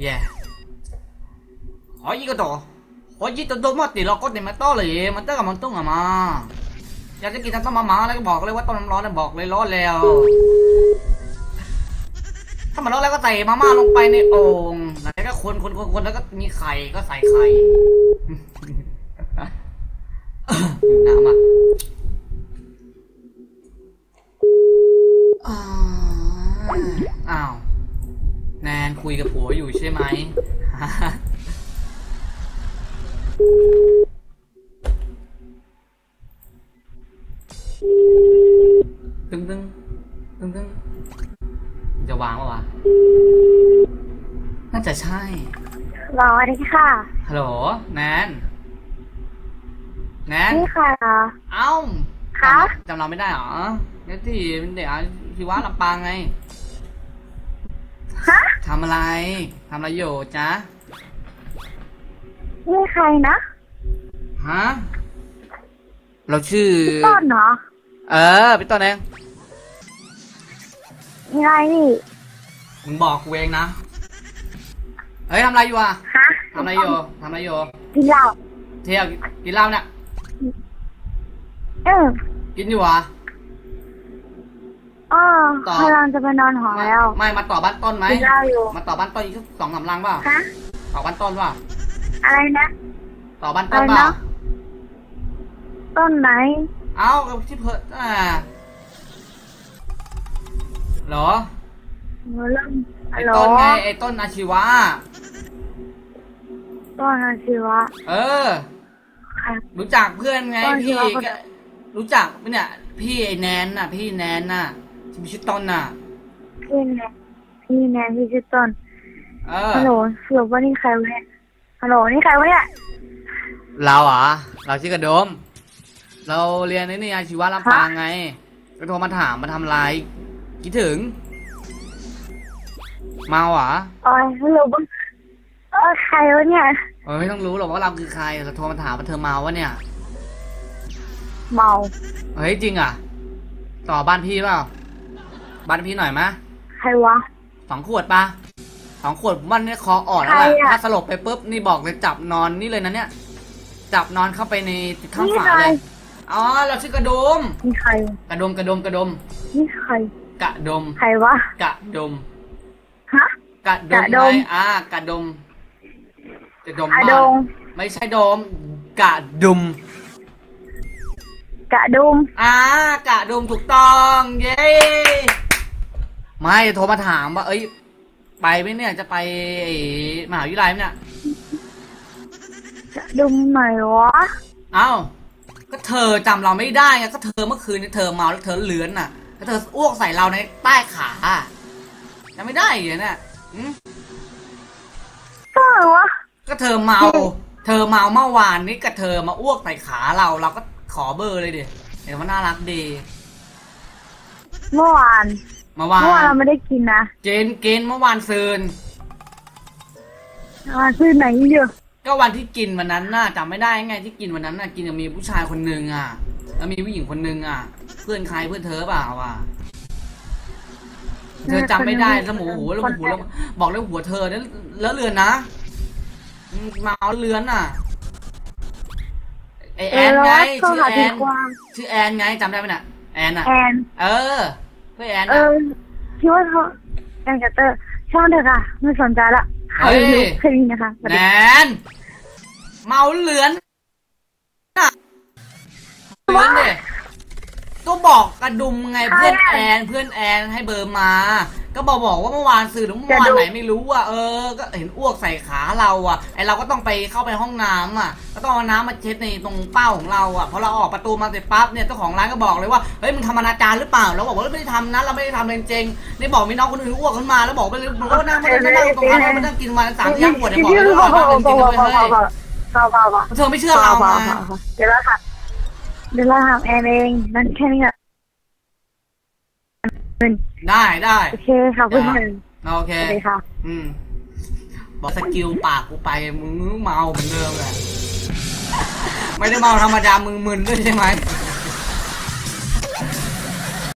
Yeah. Hỏi gì cái tổ? Hỏi gì tôi đâu mất thì lo có tiền mà to liền, มันเตอร์กับมันตุ้งอะมาอยากจะกินน้ำต้มมาม่าแล้วก็บอกเลยว่าต้มน้ำร้อนนะบอกเลยร้อนแล้ว ถ้ามันร้อนแล้วก็ใส่มาม่าลงไปในโอ่งแล้วก็คนคนคนคนแล้วก็มีไข่ก็ใส่ไข่ หิวน้ำอะอ่าอ้าว แนนคุยกับผัวอยู่ใช่ไหมตึ้งตึ้งตึ้งตึ้งจะวางปะวะ น่าจะใช่สวัสดีค่ะ ฮัลโหลแนนแนนนี่ค่ะ เอ้าคะจำเราไม่ได้เหรอเดี๋ยวที่เป็นเด็กอาชีวะลำปางไง ฮะทำอะไรทำอะไรอยู่จ๊ะนี่ใครนะฮะเราชื่อต้นเหรอเออพี่ต้นเองยังไงนี่มึงบอกกูเองนะเฮ้ยทำอะไรอยู่อะฮะทำอะไรอยู่ทำอะไรอยู่กินเหล้าเที่ยวกินเหล้าเนี่ยเออกินอยู่อะ อ๋อต่อ กำลังจะไปนอนหอแล้ว ไม่มาต่อบ้านต้นไหมกินเหล้าอยู่ มาต่อบ้านต้นอีกสักสองสามลังเปล่าฮะต่อบ้านต้นเปล่าอะไรนะ ต่อบ้านต้นอะไรเปล่านะ ต้นไหน เอ้าที่เพิร์อ่าเหรอหนูเริ่มไอ้ฮัลโหลต้นไงไอ้ต้นอาชีวะต้นอาชีวะ เออ ค่ะ รู้จักเพื่อนไงต้นอาชีพี่วะคน ก็รู้จักปะเนี่ย พี่ไอ้แนนน่ะ พี่แนนน่ะ ที่มีชื่อต้นน่ะพี่แนนพี่แนนพี่ชื่อต้นเออฮัลโหลสรุปว่านี่ใครวะเนี่ยฮัลโหลนี่ใครวะเนี่ยเราเหรอเราชื่อกระโดม เราเรียนในนี่อาชีวะลำปางไงก็โทรมาถามมาทำอะไรคิดถึง เมาเหรออ๋อฮัลโหลบึ้งเออใครวะเนี่ยเออไม่ต้องรู้หรอกว่าเราคือใครเราโทรมาถามว่าเธอเมาวะเนี่ย เมาเฮ้ยจริงอะ ต่อบ้านพี่เปล่า บ้านพี่หน่อยมะใครวะสองขวดปะสองขวดมันเนี่ยคออ่อนแล้วแหละใครอะ ถ้าสลบไปปุ๊บนี่บอกเลยจับนอนนี่เลยนะเนี่ย จับนอนเข้าไปในข้างนี่ฝาใครเลย อ๋อเราชื่อกระดม นี่ใครกระดมกระดมกระดม นี่ใครกระดม ใครวะกระดม ฮะ กระดมกระดมไงอ่ากระดมกระดมอะบ้านดงไม่ใช่โดมกระดุม กระดุมอ่ากระดุมถูกต้อง เย้ ไม่โทรมาถามว่า เอ้ย ไปไหมเนี่ยจะไปไอ้มหาวิทยาลัยไหมเนี่ยกระดุมไหนวะเอ้าก็เธอจำเราไม่ได้ไงก็เธอเมื่อคืนนี้เธอเมาแล้วเธอเลือนน่ะแล้วเธออ้วกใส่เราในใต้ขาจำไม่ได้เหรอเนี่ยอืมก็ไหนวะก็เธอเมา เธอเมาเมื่อวานนี้กับเธอมาอ้วกใส่ขาเราเราก็ขอเบอร์เลยดิเห็นว่าน่ารักดี เมื่อวาน เมื่อวาเมื่อวานนเราไม่ได้กินนะเจนเกณฑ์เมื่อวานซืนอ่าคือไหนเยอะก็วันที่กินวันนั้นน่ะจำไม่ได้ไงที่กินวันนั้นน่ะกินกับมีผู้ชายคนหนึ่งอะ แล้วมีผู้หญิงคนหนึ่งอะ เพื่อนใครเพื่อนเธอเปล่าวะเธอจำไม่ได้แล้วหมูหูแล้วหูแล้วบอกแล้วหัวเธอเนี่ยแล้วเรือนนะอืมเมาเรือนน่ะไอเอแออนแล้วไงก็ชื่อหาแอดีนกว่าชื่อแอนไงจำได้ไหมน่ะแอนน่ะแอนเออ เพื่อนแอนเอน่ะอคิดว่าเขาแอนกับเตอร์ช่างเถอะค่ะ ไม่สนใจละใครเฮ้ยรู้แค่นี้นะคะสวัสแนดีนเมาเหลือนน่ะเหลือนดิ ก็บอกกระดุมไงเพื่อนแอนเพื่อนแอนให้เบอร์มา ก็บอกบอกว่าเมื่อวานสื่อหรือเมื่อวานไหนไม่รู้อะเออ ก็เห็นอ้วกใส่ขาเราอะไอเราก็ต้องไปเข้าไปห้องน้ำอะ ก็ต้องเอาน้ำมาเช็ดในตรงเป้าของเราอะพอเราออกประตูมาเสร็จปั๊บเนี่ยเจ้าของร้านก็บอกเลยว่าเฮ้ยมึงทำอนาจารหรือเปล่าเราบอกว่าไม่ได้ทำนะเราไม่ได้ทำเลยจริงๆนี่บอกมีน้องคนอื่นอ้วกขึ้นมาแล้วบอกไปเลยมึงก็นั่งไม่ได้นั่งตรงนั้นมานั่งกินมาสามสี่ห้าขวดเนี่ยบอกเลยว่าอร่อยมากจริงๆเลยเฮ้ยเบาเบาเบาเธอไม่เชื่อเราเบาไงเบาเบาเดี๋ยวเราถาม เดี๋ยวเราถามแอนเองนั่นแค่นี้แหละได้ได้โอเคค่ะคุณหนึ่งโอเคสวัสดีค่ะ อืม บอกสกิลปากกูไปมึงเมาเหมือนเดิมแหละไม่ได้เมาธรรมดามึงมึนด้วยใช่ไหม